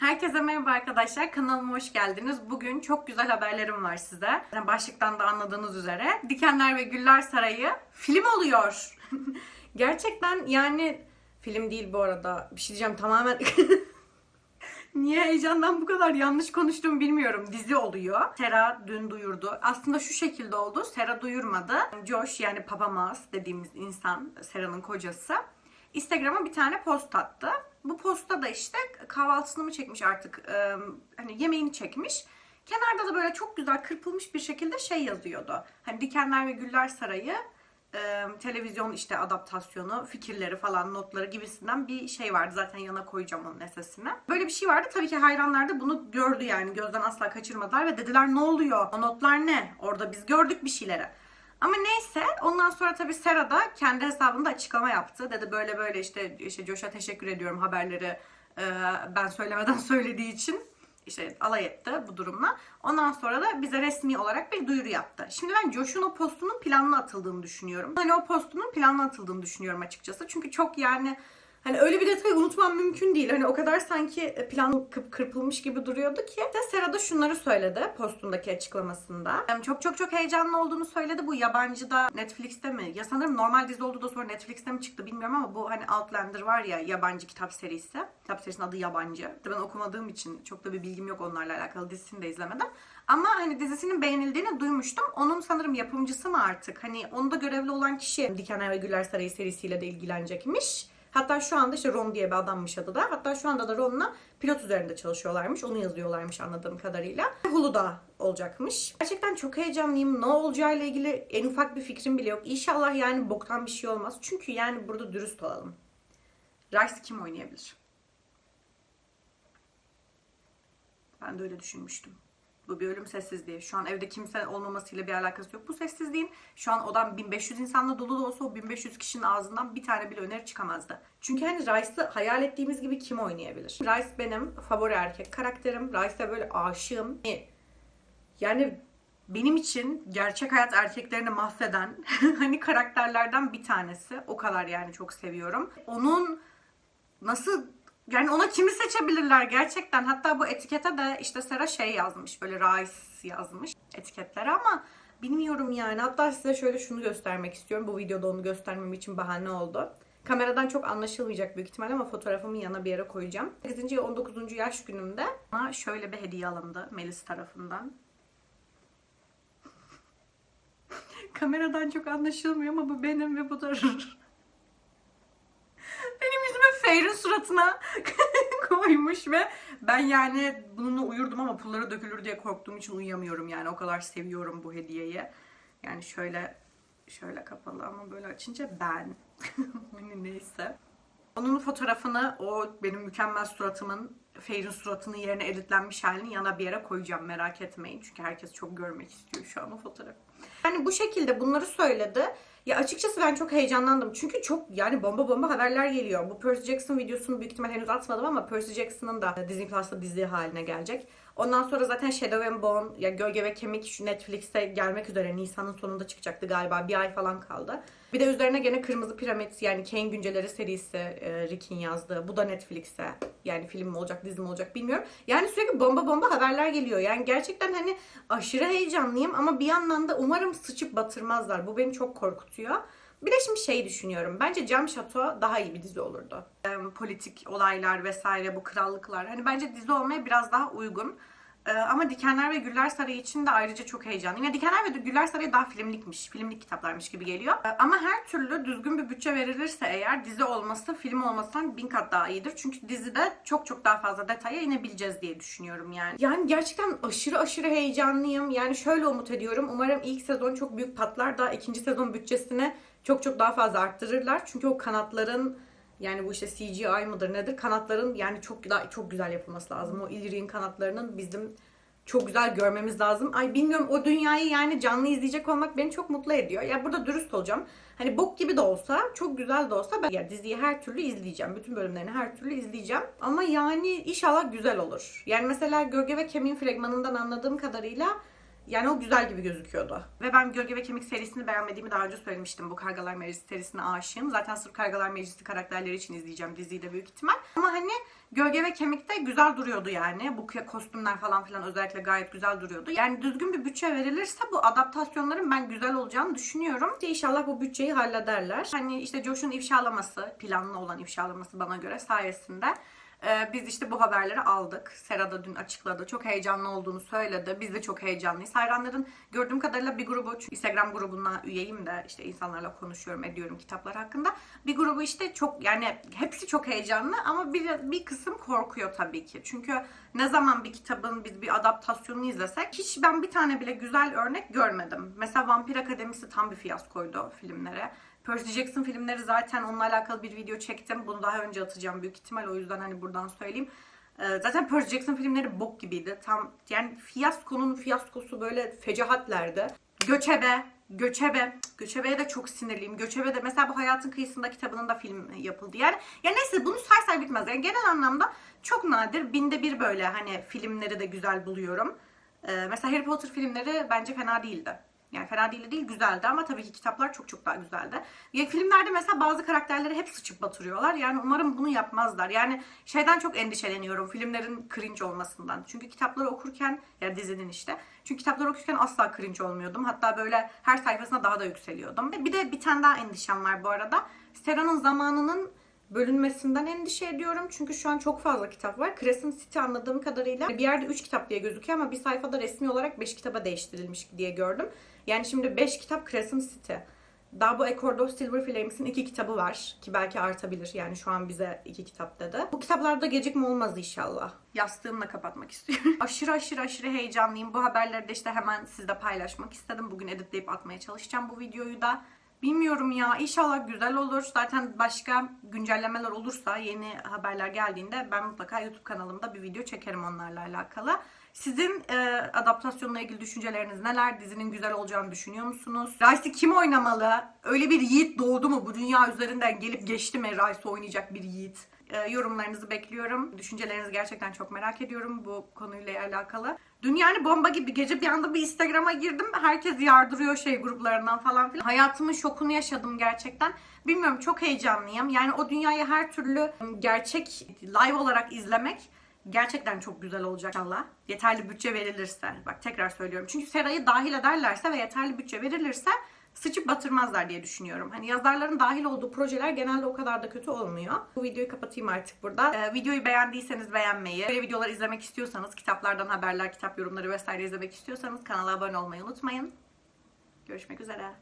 Herkese merhaba arkadaşlar. Kanalıma hoş geldiniz. Bugün çok güzel haberlerim var size. Başlıktan da anladığınız üzere Dikenler ve Güller Sarayı film oluyor. Gerçekten yani film değil bu arada. Bir şey diyeceğim tamamen Niye heyecandan bu kadar yanlış konuştuğumu bilmiyorum. Dizi oluyor. Sera dün duyurdu. Aslında şu şekilde oldu. Sera duyurmadı. Josh yani Papa Mas dediğimiz insan, Sera'nın kocası. Instagram'a bir tane post attı. Bu postta da işte kahvaltısını mı çekmiş artık, e, hani yemeğini çekmiş. Kenarda da böyle çok güzel kırpılmış bir şekilde şey yazıyordu. Hani Dikenler ve Güller Sarayı e, televizyon işte adaptasyonu, fikirleri falan, notları gibisinden bir şey vardı. Zaten yana koyacağım onun esesine. Böyle bir şey vardı. Tabii ki hayranlar da bunu gördü yani. Gözden asla kaçırmadılar ve dediler ne oluyor? O notlar ne? Orada biz gördük bir şeyleri. Ama neyse ondan sonra tabii Sera da kendi hesabında açıklama yaptı. Dedi böyle böyle işte, işte Josh'a teşekkür ediyorum haberleri e, ben söylemeden söylediği için işte alay etti bu durumla. Ondan sonra da bize resmi olarak bir duyuru yaptı. Şimdi ben Josh'un o postunun planlı atıldığını düşünüyorum. Hani o postunun planlı atıldığını düşünüyorum açıkçası. Çünkü çok yani Hani öyle bir detayı unutmam mümkün değil. Hani o kadar sanki plan kırpılmış gibi duruyordu ki. De Sera da şunları söyledi postundaki açıklamasında. Yani çok çok çok heyecanlı olduğunu söyledi. Bu yabancıda Netflix'te mi? Ya sanırım normal dizi oldu da sonra Netflix'te mi çıktı bilmiyorum ama bu hani Outlander var ya yabancı kitap serisi. Kitap serisinin adı yabancı. Ben okumadığım için çok da bir bilgim yok onlarla alakalı. Dizisini de izlemedim. Ama hani dizisinin beğenildiğini duymuştum. Onun sanırım yapımcısı mı artık? Hani onda görevli olan kişi Dikenler ve Güller Sarayı serisiyle de ilgilenecekmiş. Hatta şu anda işte Ron diye bir adammış adı da. Hatta şu anda da Ron'la pilot üzerinde çalışıyorlarmış. Onu yazıyorlarmış anladığım kadarıyla. Hulu'da olacakmış. Gerçekten çok heyecanlıyım. Ne olacağıyla ilgili en ufak bir fikrim bile yok. İnşallah yani boktan bir şey olmaz. Çünkü yani burada dürüst olalım. Rice kim oynayabilir? Ben de öyle düşünmüştüm. Bu bir ölüm sessizliği. Şu an evde kimse olmamasıyla bir alakası yok bu sessizliğin. Şu an odam 1500 insanla dolu da olsa o 1500 kişinin ağzından bir tane bile öneri çıkamazdı. Çünkü hani Rice'ı hayal ettiğimiz gibi kim oynayabilir? Rice benim favori erkek karakterim. Rice'e böyle aşığım. Yani benim için gerçek hayat erkeklerini mahveden hani karakterlerden bir tanesi. O kadar yani çok seviyorum. Onun nasıl yani ona kimi seçebilirler gerçekten. Hatta bu etikete de işte Sera şey yazmış. Böyle Rice yazmış etiketlere ama bilmiyorum yani. Hatta size şöyle şunu göstermek istiyorum. Bu videoda onu göstermem için bahane oldu. Kameradan çok anlaşılmayacak büyük ihtimal ama fotoğrafımı yana bir yere koyacağım. 8. ve 19. yaş günümde bana şöyle bir hediye alındı Melis tarafından. Kameradan çok anlaşılmıyor ama bu benim ve bu da yüzüme Feyrin suratına koymuş ve ben yani bununla uyurdum ama pulları dökülür diye korktuğum için uyuyamıyorum yani o kadar seviyorum bu hediyeyi. Yani şöyle şöyle kapalı ama böyle açınca ben. neyse. Onun fotoğrafını o benim mükemmel suratımın Feyrin suratının yerine editlenmiş halini yana bir yere koyacağım merak etmeyin. Çünkü herkes çok görmek istiyor şu an o fotoğrafı. Yani bu şekilde bunları söyledi. Ya açıkçası ben çok heyecanlandım. Çünkü çok yani bomba bomba haberler geliyor. Bu Percy Jackson videosunu büyük ihtimal henüz atmadım ama Percy Jackson'ın da Disney Plus'ta dizi haline gelecek. Ondan sonra zaten Shadow and Bone ya Gölge ve Kemik şu Netflix'te gelmek üzere Nisan'ın sonunda çıkacaktı galiba. Bir ay falan kaldı. Bir de üzerine gene Kırmızı Piramit yani Kane Günceleri serisi e, Rick'in yazdığı. Bu da Netflix'te. Yani film mi olacak, dizi mi olacak bilmiyorum. Yani sürekli bomba bomba haberler geliyor. Yani gerçekten hani aşırı heyecanlıyım ama bir yandan da umarım sıçıp batırmazlar. Bu beni çok korkutuyor. Bir de şimdi şey düşünüyorum. Bence Cam Şato daha iyi bir dizi olurdu. Ee, politik olaylar vesaire bu krallıklar. Hani bence dizi olmaya biraz daha uygun. Ee, ama Dikenler ve Güller Sarayı için de ayrıca çok heyecanlıyım. Ya Dikenler ve Güller Sarayı daha filmlikmiş, filmlik kitaplarmış gibi geliyor. Ee, ama her türlü düzgün bir bütçe verilirse eğer dizi olması film olmasından bin kat daha iyidir. Çünkü dizide çok çok daha fazla detaya inebileceğiz diye düşünüyorum yani. Yani gerçekten aşırı aşırı heyecanlıyım. Yani şöyle umut ediyorum. Umarım ilk sezon çok büyük patlar da ikinci sezon bütçesini çok çok daha fazla arttırırlar. Çünkü o kanatların yani bu işte CGI mıdır nedir? Kanatların yani çok çok güzel yapılması lazım. O Illyrian kanatlarının bizim çok güzel görmemiz lazım. Ay bilmiyorum o dünyayı yani canlı izleyecek olmak beni çok mutlu ediyor. Ya burada dürüst olacağım. Hani bok gibi de olsa, çok güzel de olsa ben ya diziyi her türlü izleyeceğim. Bütün bölümlerini her türlü izleyeceğim. Ama yani inşallah güzel olur. Yani mesela Gölge ve Kemiğin fragmanından anladığım kadarıyla Yani o güzel gibi gözüküyordu. Ve ben Gölge ve Kemik serisini beğenmediğimi daha önce söylemiştim. Bu Kargalar Meclisi serisine aşığım. Zaten sırf Kargalar Meclisi karakterleri için izleyeceğim diziyi de büyük ihtimal. Ama hani Gölge ve Kemik'te güzel duruyordu yani. Bu kostümler falan filan özellikle gayet güzel duruyordu. Yani düzgün bir bütçe verilirse bu adaptasyonların ben güzel olacağını düşünüyorum. İnşallah bu bütçeyi hallederler. Hani işte Josh'un ifşalaması, planlı olan ifşalaması bana göre sayesinde ee, biz işte bu haberleri aldık. Sera da dün açıkladı. Çok heyecanlı olduğunu söyledi. Biz de çok heyecanlıyız. Hayranların gördüğüm kadarıyla bir grubu, çünkü Instagram grubuna üyeyim de işte insanlarla konuşuyorum, ediyorum kitaplar hakkında. Bir grubu işte çok yani hepsi çok heyecanlı ama bir, bir kısım korkuyor tabii ki. Çünkü ne zaman bir kitabın biz bir adaptasyonunu izlesek hiç ben bir tane bile güzel örnek görmedim. Mesela Vampir Akademisi tam bir fiyaskoydu filmlere. Percy Jackson filmleri zaten onunla alakalı bir video çektim. Bunu daha önce atacağım büyük ihtimal. O yüzden hani buradan söyleyeyim. Ee, Zaten Percy Jackson filmleri bok gibiydi. Tam yani fiyaskonun fiyaskosu böyle fecahatlerdi. Göçebe, Göçebe. Göçebe'ye de çok sinirliyim. Göçebe de mesela bu Hayatın Kıyısında kitabının da film yapıldı. Yani ya neyse bunu say say bitmez. Yani genel anlamda çok nadir. Binde bir böyle hani filmleri de güzel buluyorum. Ee, mesela Harry Potter filmleri bence fena değildi. Yani fena değil de değil güzeldi ama tabii ki kitaplar çok çok daha güzeldi. Ya filmlerde mesela bazı karakterleri hep sıçıp batırıyorlar. Yani umarım bunu yapmazlar. Yani şeyden çok endişeleniyorum filmlerin cringe olmasından. Çünkü kitapları okurken ya dizinin işte. Çünkü kitapları okurken asla cringe olmuyordum. Hatta böyle her sayfasına daha da yükseliyordum. Bir de bir tane daha endişem var bu arada. Sera'nın zamanının bölünmesinden endişe ediyorum. Çünkü şu an çok fazla kitap var. Crescent City anladığım kadarıyla bir yerde 3 kitap diye gözüküyor ama bir sayfada resmi olarak 5 kitaba değiştirilmiş diye gördüm. Yani şimdi 5 kitap Crescent City. Daha bu Accord of Silver Flames'in iki kitabı var. Ki belki artabilir. Yani şu an bize iki kitap dedi. Bu kitaplarda gecikme olmaz inşallah. Yastığımla kapatmak istiyorum. aşırı aşırı aşırı heyecanlıyım. Bu haberleri de işte hemen sizle paylaşmak istedim. Bugün editleyip atmaya çalışacağım bu videoyu da. Bilmiyorum ya. İnşallah güzel olur. Zaten başka güncellemeler olursa, yeni haberler geldiğinde ben mutlaka YouTube kanalımda bir video çekerim onlarla alakalı. Sizin e, adaptasyonla ilgili düşünceleriniz neler? Dizinin güzel olacağını düşünüyor musunuz? Rice'i kim oynamalı? Öyle bir yiğit doğdu mu? Bu dünya üzerinden gelip geçti mi Rice oynayacak bir yiğit? E, yorumlarınızı bekliyorum. Düşüncelerinizi gerçekten çok merak ediyorum bu konuyla alakalı. Dün yani bomba gibi gece bir anda bir Instagram'a girdim. Herkes yardırıyor şey gruplarından falan filan. Hayatımın şokunu yaşadım gerçekten. Bilmiyorum çok heyecanlıyım. Yani o dünyayı her türlü gerçek live olarak izlemek gerçekten çok güzel olacak inşallah. Yeterli bütçe verilirse. Bak tekrar söylüyorum. Çünkü Sera'yı dahil ederlerse ve yeterli bütçe verilirse sıçıp batırmazlar diye düşünüyorum. Hani yazarların dahil olduğu projeler genelde o kadar da kötü olmuyor. Bu videoyu kapatayım artık burada. Ee, videoyu beğendiyseniz beğenmeyi, böyle videolar izlemek istiyorsanız, kitaplardan haberler, kitap yorumları vesaire izlemek istiyorsanız kanala abone olmayı unutmayın. Görüşmek üzere.